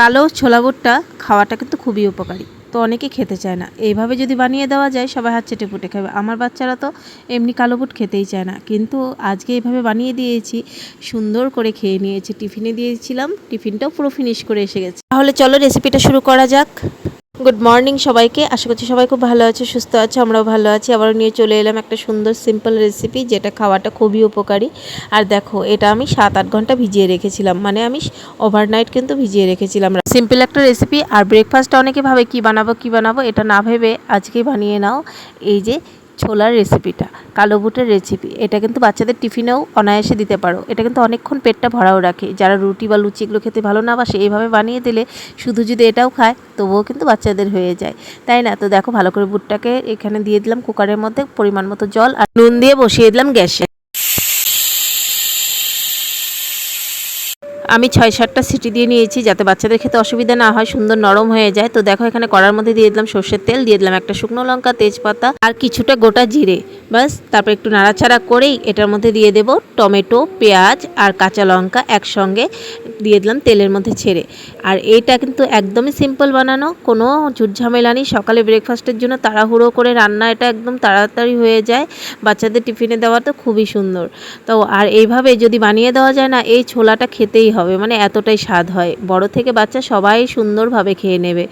কালো ছোলা বুটটা খাওয়াটা কিন্তু খুবই উপকারী। তো অনেকে খেতে চায় না। এইভাবে যদি বানিয়ে দেওয়া যায়, সবাই হাত চেটে পুটে খাবে। আমার বাচ্চারা তো এমনি কালো বুট খেতেই চায় না। কিন্তু আজকে এইভাবে বানিয়ে দিয়েছি, সুন্দর করে খেয়ে নিয়েছি। টিফিনে দিয়েছিলাম, টিফিনটাও পুরো ফিনিশ করে এসে গেছে। তাহলে চলো রেসিপিটা শুরু করা যাক। গুড মর্নিং সবাইকে। আশা করছি সবাই খুব ভালো আছে, সুস্থ আছে, আমরাও ভালো আছি। আবারও নিয়ে চলে এলাম একটা সুন্দর সিম্পল রেসিপি যেটা খাওয়াটা খুবই উপকারী। আর দেখো, এটা আমি সাত আট ঘণ্টা ভিজিয়ে রেখেছিলাম। মানে আমি ওভারনাইট কিন্তু ভিজিয়ে রেখেছিলাম। সিম্পল একটা রেসিপি আর ব্রেকফাস্টটা অনেকে ভাবে কী বানাবো কী বানাবো, এটা না ভেবে আজকে বানিয়ে নাও। এই যে ছোলার রেসিপিটা কালো বুটের রেসিপি এটা কিন্তু বাচ্চাদের টিফিনেও অনায়াসে দিতে পারো। এটা কিন্তু অনেকক্ষণ পেটটা ভরাও রাখে। যারা রুটি বা লুচি এগুলো খেতে ভালো না বাসে এইভাবে বানিয়ে দিলে শুধু যদি এটাও খায়, তবুও কিন্তু বাচ্চাদের হয়ে যায়। তাই না? তো দেখো, ভালো করে বুটটাকে এখানে দিয়ে দিলাম কুকারের মধ্যে, পরিমাণ মতো জল আর নুন দিয়ে বসিয়ে দিলাম গ্যাসে। আমি ছয় সাতটা সিটি দিয়ে নিয়েছি যাতে বাচ্চাদের খেতে অসুবিধা না হয়, সুন্দর নরম হয়ে যায়। তো দেখো এখানে কড়ার মধ্যে দিয়ে দিলাম সর্ষের তেল, দিয়ে দিলাম একটা শুকনো লঙ্কা, তেজপাতা আর কিছুটা গোটা জিরে। বাস তারপর একটু নাড়াচাড়া করেই এটার মধ্যে দিয়ে দেব টমেটো, পেঁয়াজ আর কাঁচা লঙ্কা একসঙ্গে দিয়ে দিলাম তেলের মধ্যে ছেড়ে। আর এইটা কিন্তু একদমই সিম্পল বানানো, কোনো ঝুটঝামেলা নেই। সকালে ব্রেকফাস্টের জন্য তাড়াহুড়ো করে রান্না, এটা একদম তাড়াতাড়ি হয়ে যায়। বাচ্চাদের টিফিনে দেওয়া তো খুবই সুন্দর। তো আর এইভাবে যদি বানিয়ে দেওয়া যায় না, এই ছোলাটা খেতেই হবে। মানে এতটাই স্বাদ হয়। বড় থেকে বাচ্চা সবাই সুন্দরভাবে খেয়ে নেবে।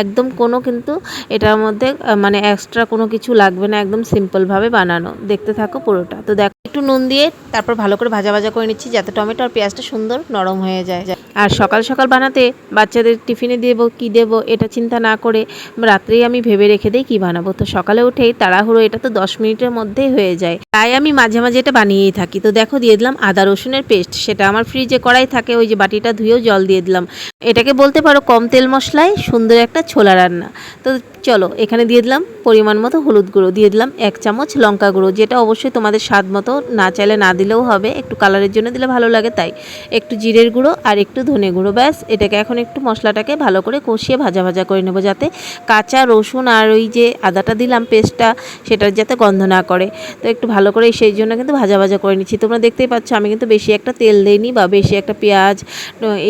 একদম কোনো কিন্তু এটার মধ্যে মানে এক্সট্রা কোনো কিছু লাগবে না, একদম সিম্পলভাবে বানানো। দেখতে থাকো পুরোটা। তো দেখো একটু নুন দিয়ে তারপর ভালো করে ভাজা ভাজা করে নিচ্ছি যাতে টমেটো আর পেঁয়াজটা সুন্দর নরম হয়ে যায়। আর সকাল সকাল বানাতে বাচ্চাদের টিফিনে দেবো, কি দেবো এটা চিন্তা না করে রাত্রেই আমি ভেবে রেখে দিই কী বানাবো। তো সকালে উঠেই তাড়াহুড়ো, এটা তো দশ মিনিটের মধ্যেই হয়ে যায়। তাই আমি মাঝে মাঝে এটা বানিয়েই থাকি। তো দেখো, দিয়ে দিলাম আদা রসুনের পেস্ট, সেটা আমার ফ্রিজে কড়াই থাকে, ওই যে বাটিটা ধুয়েও জল দিয়ে দিলাম। এটাকে বলতে পারো কম তেল মশলায় সুন্দর একটা ছোলা রান্না। তো চলো, এখানে দিয়ে দিলাম পরিমাণ মতো হলুদ গুঁড়ো, দিয়ে দিলাম এক চামচ লঙ্কা গুঁড়ো, যেটা অবশ্যই তোমাদের স্বাদ মতো না চাইলে না দিলেও হবে। একটু কালারের জন্য দিলে ভালো লাগে তাই। একটু জিরের গুঁড়ো আর একটু ধনে গুঁড়ো, ব্যাস। এটাকে এখন একটু মশলাটাকে ভালো করে কষিয়ে ভাজা ভাজা করে নেব যাতে কাঁচা, রসুন আর ওই যে আদাটা দিলাম, পেস্টটা, সেটার যাতে গন্ধ না করে। তো একটু ভালো করে সেই জন্য কিন্তু ভাজা ভাজা করে নিচ্ছি। তোমরা দেখতেই পাচ্ছ, আমি কিন্তু বেশি একটা তেল দিইনি বা বেশি একটা পেঁয়াজ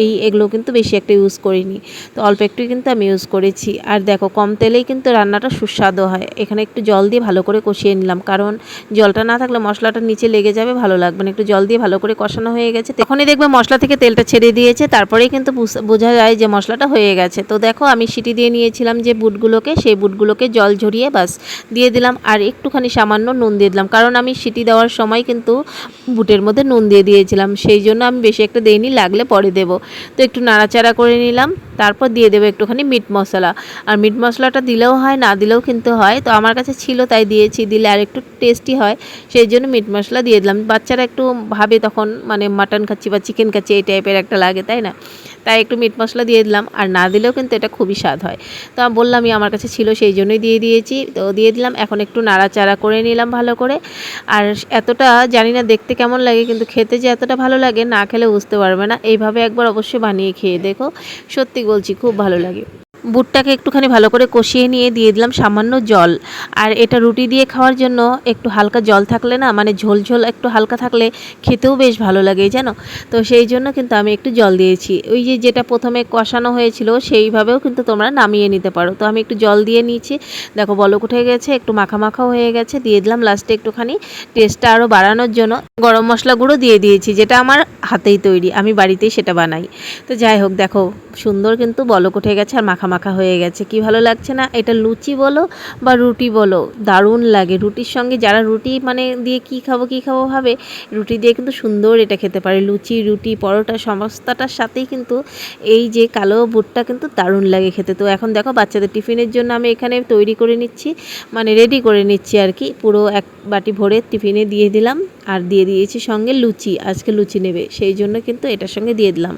এই এগুলো কিন্তু বেশি একটা ইউজ করিনি। তো অল্প একটু কিন্তু আমি ইউজ করেছি। আর দেখো, কম তেলেই কিন্তু রান্নাটা সুস্বাদু হয়। এখানে একটু জল দিয়ে ভালো করে কষিয়ে নিলাম। কারণ জলটা না থাকলে মশলাটা নিচে লেগে যাবে, ভালো লাগবে না। একটু জল দিয়ে ভালো করে কষানো হয়ে গেছে। তখনই দেখবে মশলা থেকে তেলটা ছেড়ে দিয়েছে। তারপরেই কিন্তু বোঝা যায় যে মশলাটা হয়ে গেছে। তো দেখো, আমি সিটি দিয়ে নিয়েছিলাম যে বুটগুলোকে, সেই বুটগুলোকে জল ঝরিয়ে বাস দিয়ে দিলাম। আর একটুখানি সামান্য নুন দিয়ে দিলাম। কারণ আমি সিটি দেওয়ার সময় কিন্তু বুটের মধ্যে নুন দিয়ে দিয়েছিলাম। সেই জন্য আমি বেশি একটা দেইনি, লাগলে পরে দেব। তো একটু নাড়াচাড়া করে নিলাম। তারপর দিয়ে দেবো একটুখানি মিট মশলা। আর মিট মশলাটা দিলেও হয়, না দিলেও কিন্তু হয়। তো আমার কাছে ছিল, তাই দিয়েছি। দিলে আর একটু টেস্টি হয়। সেই জন্য মিট মশলা দিয়ে দিলাম। বাচ্চারা একটু ভাবে তখন মানে মাটন খাচ্ছি বা চিকেন খাচ্ছি, এই টাইপের একটা লাগে, তাই না? তাই একটু মিট মশলা দিয়ে দিলাম, আর না দিলেও কিন্তু এটা খুবই স্বাদ হয়। তো আমি বললামই, আমার কাছে ছিল সেই জন্যই দিয়ে দিয়েছি। তো দিয়ে দিলাম, এখন একটু নাড়াচাড়া করে নিলাম ভালো করে। আর এতটা জানি না দেখতে কেমন লাগে, কিন্তু খেতে যে এতটা ভালো লাগে, না খেলে বুঝতে পারবে না। এইভাবে একবার অবশ্যই বানিয়ে খেয়ে দেখো। সত্যি বলছি, খুব ভালো লাগে। বুটটাকে একটুখানি ভালো করে কষিয়ে নিয়ে দিয়ে দিলাম সামান্য জল। আর এটা রুটি দিয়ে খাওয়ার জন্য একটু হালকা জল থাকলে না মানে ঝোল ঝোল একটু হালকা থাকলে খেতেও বেশ ভালো লাগে, জানো? তো সেই জন্য কিন্তু আমি একটু জল দিয়েছি। ওই যে যেটা প্রথমে কষানো হয়েছিল সেইভাবেও কিন্তু তোমরা নামিয়ে নিতে পারো। তো আমি একটু জল দিয়ে নিয়েছি। দেখো বলক উঠে গেছে, একটু মাখা মাখাও হয়ে গেছে, দিয়ে দিলাম লাস্টে একটুখানি টেস্টটা আরও বাড়ানোর জন্য। গরম মশলা গুঁড়ো দিয়ে দিয়েছি, যেটা আমার হাতেই তৈরি, আমি বাড়িতেই সেটা বানাই। তো যাই হোক, দেখো সুন্দর কিন্তু বলক উঠে গেছে আর মাখা মাখা হয়ে গেছে। কি ভালো লাগছে না? এটা লুচি বলো বা রুটি বলো, দারুণ লাগে। রুটির সঙ্গে যারা রুটি মানে দিয়ে কি খাব কি খাব ভাবে, রুটি দিয়ে কিন্তু সুন্দর এটা খেতে পারে। লুচি, রুটি, পরোটা সমস্তটার সাথেই কিন্তু এই যে কালো বুটটা কিন্তু দারুণ লাগে খেতে। তো এখন দেখো বাচ্চাদের টিফিনের জন্য আমি এখানে তৈরি করে নিচ্ছি মানে রেডি করে নিচ্ছি আর কি। পুরো এক বাটি ভরে টিফিনে দিয়ে দিলাম আর দিয়ে দিয়েছি সঙ্গে লুচি। আজকে লুচি নেবে, সেই জন্য কিন্তু এটার সঙ্গে দিয়ে দিলাম।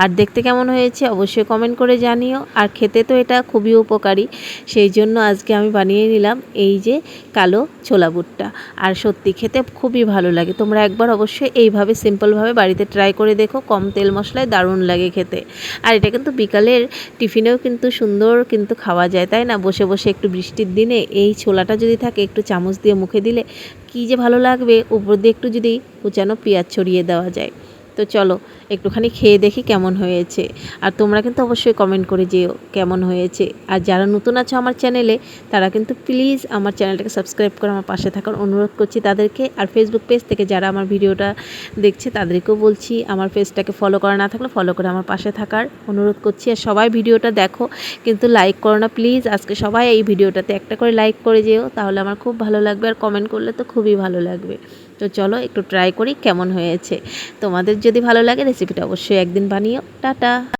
আর দেখতে কেমন হয়েছে অবশ্যই কমেন্ট করে জানিও। আর খেতে তো এটা খুবই উপকারী। সেই জন্য আজকে আমি বানিয়ে নিলাম এই যে কালো ছোলা বুটটা। আর সত্যি খেতে খুবই ভালো লাগে। তোমরা একবার অবশ্যই এইভাবে সিম্পলভাবে বাড়িতে ট্রাই করে দেখো, কম তেল মশলায় দারুণ লাগে খেতে। আর এটা কিন্তু বিকালের টিফিনেও কিন্তু সুন্দর কিন্তু খাওয়া যায়, তাই না? বসে বসে একটু বৃষ্টির দিনে এই ছোলাটা যদি থাকে, একটু চামচ দিয়ে মুখে দিলে কী যে ভালো লাগবে? উপর দিয়ে একটু যদি কুচানো পেঁয়াজ ছড়িয়ে দেওয়া যায়। তো চলো একটুখানি খেয়ে দেখি কেমন হয়েছে। আর তোমরা কিন্তু অবশ্যই কমেন্ট করে যেও কেমন হয়েছে। আর যারা নতুন আছো আমার চ্যানেলে তারা কিন্তু প্লিজ আমার চ্যানেলটাকে সাবস্ক্রাইব করে আমার পাশে থাকার অনুরোধ করছি তাদেরকে। আর ফেসবুক পেজ থেকে যারা আমার ভিডিওটা দেখছে, তাদেরকেও বলছি আমার পেজটাকে ফলো করা না থাকলে ফলো করে আমার পাশে থাকার অনুরোধ করছি। আর সবাই ভিডিওটা দেখো, কিন্তু লাইক করো না প্লিজ আজকে সবাই এই ভিডিওটাতে একটা করে লাইক করে যেও, তাহলে আমার খুব ভালো লাগবে। আর কমেন্ট করলে তো খুবই ভালো লাগবে। তো চলো একটু ট্রাই করি কেমন হয়েছে। তোমাদের যদি ভালো লাগে রেসিপিটা অবশ্যই একদিন বানিও। টাটা।